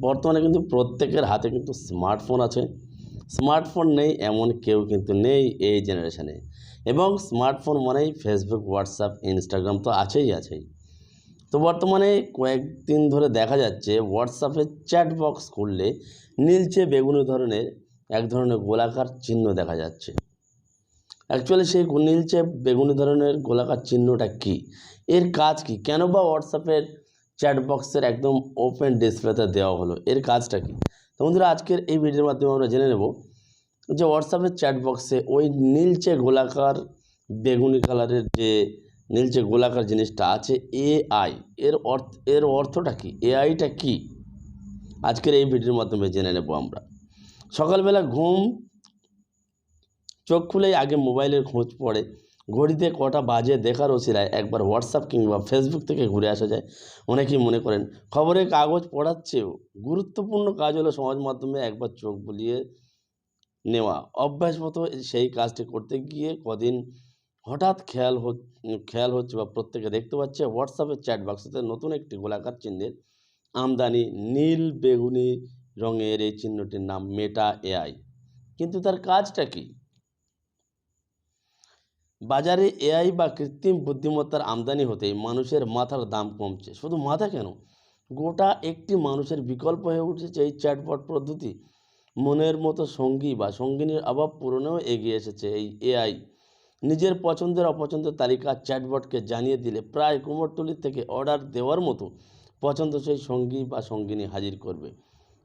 বর্তমানে কিন্তু প্রত্যেকের হাতে কিন্তু স্মার্টফোন আছে। স্মার্টফোন নেই, এমন কেউ কিন্তু নেই এই জেনারেশানে এবং স্মার্টফোন মানেই ফেসবুক হোয়াটসঅ্যাপ ইনস্টাগ্রাম তো আছেই আছেই। তো বর্তমানে কয়েকদিন ধরে দেখা যাচ্ছে হোয়াটসঅ্যাপে চ্যাট বক্স খুললে নীলচে বেগুনি ধরনের এক ধরনের গোলাকার চিহ্ন দেখা যাচ্ছে। অ্যাকচুয়ালি সেই নীলচে বেগুনি ধরনের গোলাকার চিহ্নটা কি? এর কাজ কি? কেন বা হোয়াটসঅ্যাপের চ্যাট বক্সের একদম ওপেন ডিসপ্লেতে দেওয়া হলো। এর কাজটা কি? তো বন্ধুরা, আজকের এই ভিডিওর মাধ্যমে আমরা জেনে নেব যে হোয়াটসঅ্যাপের চ্যাট বক্সে ওই নীলচে গোলাকার, বেগুনি কালারের যে নীলচে গোলাকার জিনিসটা আছে এআই এর অর্থ, এর অর্থটা কি? এআইটা কি? আজকের এই ভিডিওর মাধ্যমে জেনে নেব আমরা। সকালবেলা ঘুম, চোখ খুলেই আগে মোবাইলের খোঁজ পড়ে। ঘড়িতে কটা বাজে দেখার ওসিরায় একবার হোয়াটসঅ্যাপ কিংবা ফেসবুক থেকে ঘুরে আসা যায়। অনেকেই মনে করেন, খবরের কাগজ পড়ার চেয়েও গুরুত্বপূর্ণ কাজ হলো সমাজ মাধ্যমে একবার চোখ বুলিয়ে নেওয়া। অভ্যাসমতো সেই কাজটি করতে গিয়ে কদিন হঠাৎ খেয়াল হচ- খেয়াল হচ্ছে বা প্রত্যেকে দেখতে পাচ্ছে হোয়াটসঅ্যাপের চ্যাট বক্সতে নতুন একটি গোলাকার চিহ্নের আমদানি নীল বেগুনি রঙের এই চিহ্নটির নাম মেটা এআই কিন্তু তার কাজটা কি? বাজারে এআই বা কৃত্রিম বুদ্ধিমত্তার আমদানি হতেই মানুষের মাথার দাম কমছে। শুধু মাথা কেন? গোটা একটি মানুষের বিকল্প হয়ে উঠেছে এই চ্যাটবট পদ্ধতি। মনের মতো সঙ্গী বা সঙ্গিনীর অভাব পূরণেও এগিয়ে এসেছে এই এআই। নিজের পছন্দের অপছন্দের তালিকা চ্যাটবটকে জানিয়ে দিলে প্রায় কুমোরটুলির থেকে অর্ডার দেওয়ার মতো পছন্দসই সঙ্গী বা সঙ্গিনী হাজির করবে।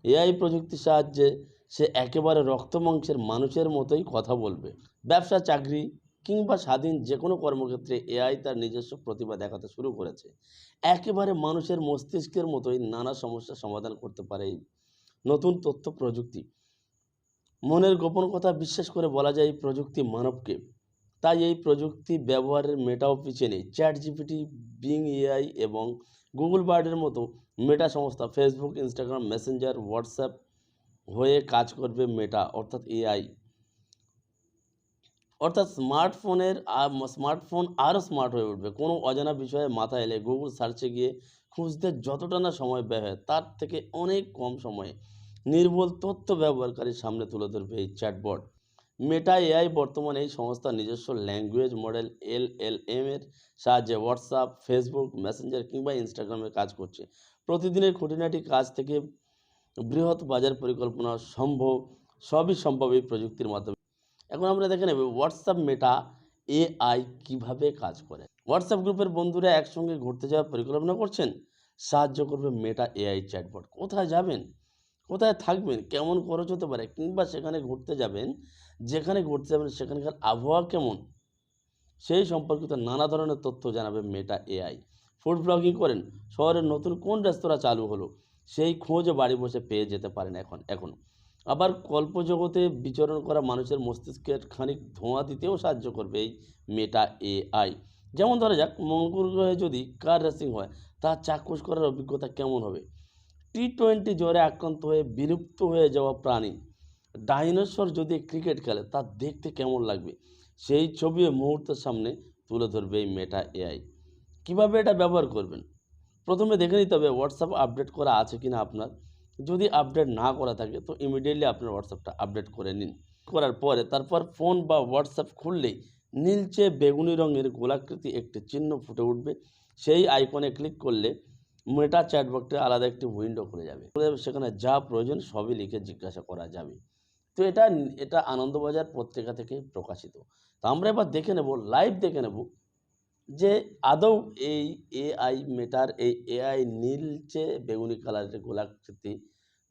এআই প্রযুক্তির সাহায্যে সে একেবারে রক্তমাংসের মানুষের মতোই কথা বলবে। ব্যবসা, চাকরি কিংবা স্বাধীন যে কোনো কর্মক্ষেত্রে এআই তার নিজস্ব প্রতিভা দেখাতে শুরু করেছে। একেবারে মানুষের মস্তিষ্কের মতোই নানা সমস্যার সমাধান করতে পারে নতুন তথ্য প্রযুক্তি। মনের গোপন কথা বিশ্বাস করে বলা যায় এই প্রযুক্তি মানবকে। তাই এই প্রযুক্তি ব্যবহারের মেটাও পিছিয়ে নেই চ্যাট জিপিটি বিং এআই এবং গুগল বার্ডের মতো মেটা সংস্থা ফেসবুক, ইনস্টাগ্রাম, মেসেঞ্জার, হোয়াটসঅ্যাপ হয়ে কাজ করবে মেটা, অর্থাৎ এআই। অর্থাৎ স্মার্টফোনের স্মার্টফোন আরও স্মার্ট হয়ে উঠবে। কোনো অজানা বিষয়ে মাথা এলে গুগল সার্চে গিয়ে খুঁজতে যতটা না সময় ব্যয় হয়, তার থেকে অনেক কম সময়ে নির্ভুল তথ্য ব্যবহারকারীর সামনে তুলে ধরবে এই চ্যাটবট মেটা এআই বর্তমানে এই সংস্থার নিজস্ব language model L L M এর সাহায্যে হোয়াটসঅ্যাপ ফেসবুক মেসেঞ্জার কিংবা ইনস্টাগ্রামে কাজ করছে। প্রতিদিনের খুঁটিনাটি কাজ থেকে বৃহৎ বাজার পরিকল্পনা সম্ভব, সবই সম্ভব এই প্রযুক্তির মাধ্যমে। এখন আমরা দেখে নেব হোয়াটসঅ্যাপ মেটা এআই কীভাবে কাজ করে। হোয়াটসঅ্যাপ গ্রুপের বন্ধুরা একসঙ্গে ঘুরতে যাওয়ার পরিকল্পনা করছেন। সাহায্য করবে মেটা এআই চ্যাটবট কোথায় যাবেন? কোথায় থাকবেন? কেমন খরচ হতে পারে? কিংবা সেখানে ঘুরতে যাবেন? যেখানে ঘুরতে যাবেন, সেখানকার আবহাওয়া কেমন? সেই সম্পর্কিত নানা ধরনের তথ্য জানাবে মেটা এআই ফুড ব্লগিং করেন। শহরের নতুন কোন রেস্তোরাঁ চালু হলো? সেই খোঁজও বাড়ি বসে পেয়ে যেতে পারেন এখন এখন। আবার কল্পজগতে বিচরণ করা মানুষের মস্তিষ্কের খানিক ধোঁয়া দিতেও সাহায্য করবে এই মেটা এআই। যেমন ধরা যাক, মঙ্গল গ্রহে যদি কার রেসিং হয় তা চাক্ষুষ করার অভিজ্ঞতা কেমন হবে? টি টোয়েন্টি জ্বরে আক্রান্ত হয়ে বিলুপ্ত হয়ে যাওয়া প্রাণী। ডাইনোসর যদি ক্রিকেট খেলে, তা দেখতে কেমন লাগবে? সেই ছবি মুহূর্তের সামনে তুলে ধরবে এই মেটা এআই। কীভাবে এটা ব্যবহার করবেন? প্রথমে দেখে নিতে হবে হোয়াটসঅ্যাপ আপডেট করা আছে কিনা আপনার। যদি আপডেট না করা থাকে, তো ইমিডিয়েটলি আপনার হোয়াটসঅ্যাপটা আপডেট করে নিন। করার পরে তারপর ফোন বা হোয়াটসঅ্যাপ খুললেই নীলচে বেগুনি রঙের গোলাকৃতি একটি চিহ্ন ফুটে উঠবে। সেই আইকনে ক্লিক করলে মেটা চ্যাটবক্সে আলাদা একটি উইন্ডো খুলে যাবে। সেখানে যা প্রয়োজন সবই লিখে জিজ্ঞাসা করা যাবে। তো এটা এটা আনন্দবাজার পত্রিকা থেকে প্রকাশিত। তো আমরা এবার দেখে নেব লাইভ দেখে নেব যে আদৌ এই এআই মেটার, এই এআই নীলচে বেগুনি কালারের গোলাকৃতি,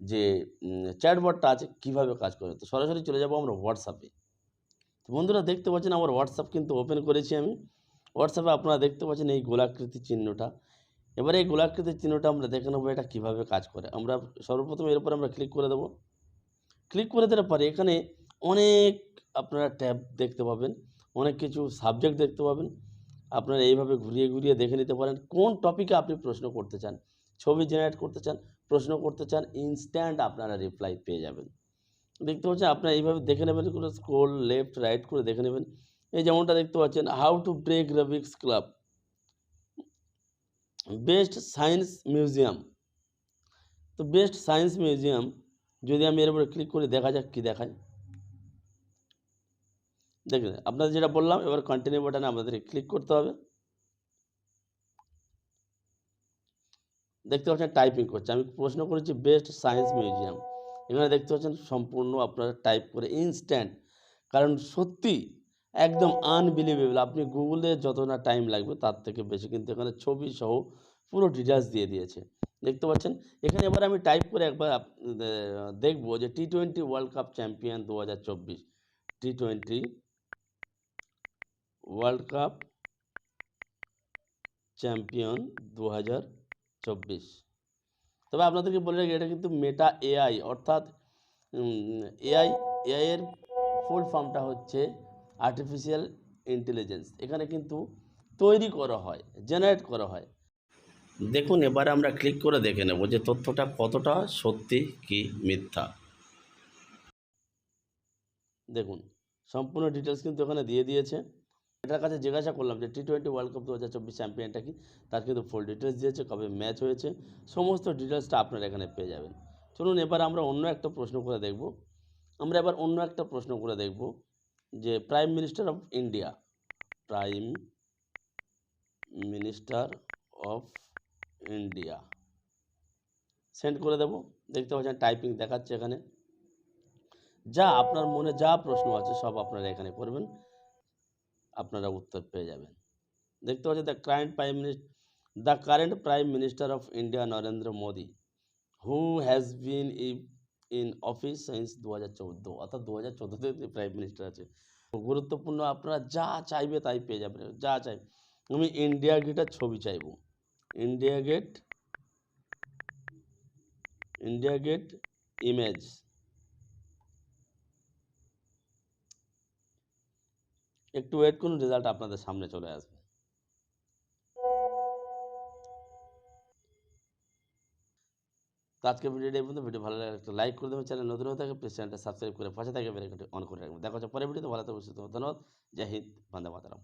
যে চ্যাটবটটা আছে, কীভাবে কাজ করে? তো সরাসরি চলে যাব আমরা হোয়াটসঅ্যাপে তো বন্ধুরা দেখতে পাচ্ছেন আমার হোয়াটসঅ্যাপ কিন্তু ওপেন করেছি আমি। হোয়াটসঅ্যাপে আপনারা দেখতে পাচ্ছেন এই গোলাকৃতি চিহ্নটা। এবারে এই গোলাকৃতির চিহ্নটা আমরা দেখে নেব এটা কীভাবে কাজ করে। আমরা সর্বপ্রথম এর উপর আমরা ক্লিক করে দেবো। ক্লিক করে দেওয়ার পরে এখানে অনেক আপনারা ট্যাব দেখতে পাবেন, অনেক কিছু সাবজেক্ট দেখতে পাবেন। আপনারা এইভাবে ঘুরিয়ে ঘুরিয়ে দেখে নিতে পারেন কোন টপিকে আপনি প্রশ্ন করতে চান। ছবি জেনারেট করতে চান, প্রশ্ন করতে চান ইনস্ট্যান্ট আপনারা রিপ্লাই পেয়ে যাবেন। দেখতে পাচ্ছেন আপনারা এইভাবে দেখে নেবেন করে স্ক্রোল লেফট রাইট করে দেখে নেবেন। এই যেমনটা দেখতে পাচ্ছেন how to break Rubik's club best science museum তো বেস্ট সায়েন্স মিউজিয়াম যদি আমি এর উপরে ক্লিক করি, দেখা যাক কী দেখায়। দেখুন আপনাদের যেটা বললাম, এবার কন্টিনিউ বাটনে আমাদেরকে ক্লিক করতে হবে। দেখতে পাচ্ছেন টাইপিং করছে। আমি প্রশ্ন করেছি বেস্ট সায়েন্স মিউজিয়াম এখানে দেখতে পাচ্ছেন সম্পূর্ণ আপনারা টাইপ করে ইনস্ট্যান্ট কারণ সত্যি একদম আনবিলিভেবল আপনি গুগলে যত না টাইম লাগবে, তার থেকে বেশি। কিন্তু এখানে ছবি সহ পুরো ডিটেলস দিয়ে দিয়েছে। দেখতে পাচ্ছেন? এখানে এবার আমি টাইপ করে একবার দেখব যে T twenty world cup champion দু হাজার চব্বিশ। T twenty world cup champion দু হাজার চব্বিশ। তবে আপনাদেরকে বলে রাখি, এটা কিন্তু মেটা এআই অর্থাৎ এআই এআই এর ফুল ফর্মটা হচ্ছে আর্টিফিশিয়াল ইন্টেলিজেন্স এখানে কিন্তু তৈরি করা হয় জেনারেট করা হয়। দেখুন, এবারে আমরা ক্লিক করে দেখে নেব যে তথ্যটা কতটা সত্যি কি মিথ্যা। দেখুন, সম্পূর্ণ ডিটেলস কিন্তু এখানে দিয়ে দিয়েছে। এটার কাছে জিজ্ঞাসা করলাম যে টি টোয়েন্টি ওয়ার্ল্ড কাপ দু হাজার চব্বিশ চ্যাম্পিয়নটা কি? তার কিন্তু ফুল ডিটেলস দিয়েছে, কবে ম্যাচ হয়েছে, সমস্ত ডিটেলসটা আপনারা এখানে পেয়ে যাবেন। চলুন এবার আমরা অন্য একটা প্রশ্ন করে দেখব। আমরা এবার অন্য একটা প্রশ্ন করে দেখব যে prime minister of India prime minister of India send করে দেব। দেখতে পাচ্ছেন টাইপিং দেখাচ্ছে এখানে। যা আপনার মনে যা প্রশ্ন আছে সব আপনারা এখানে করবেন। আপনারা উত্তর পেয়ে যাবেন। দেখতে পাচ্ছেন the current prime minister the current prime minister of India Narendra Modi who has been in office since দু হাজার চৌদ্দো, অর্থাৎ দু হাজার চৌদ্দোতে প্রাইম মিনিস্টার আছে গুরুত্বপূর্ণ আপনারা যা চাইবে তাই পেয়ে যাবেন, যা চাই। আমি ইন্ডিয়া গেটের ছবি চাইব। India gate India gate image একটু ওয়েট করুন রেজাল্ট আপনাদের সামনে চলে আসবে। আজকে ভিডিওটা এই পর্যন্ত। ভিডিও ভালো লাগলে একটা লাইক করে দেবেন চ্যানেল নতুন হয়ে থাকে প্লিজ চ্যানেলটা সাবস্ক্রাইব করে পাশে থাকে অন করে রাখবেন। দেখা হচ্ছে পরের ভিডিওতে ভালো থাকবে। ধন্যবাদ। জয় হিন্দ, বন্দে মাতারাম।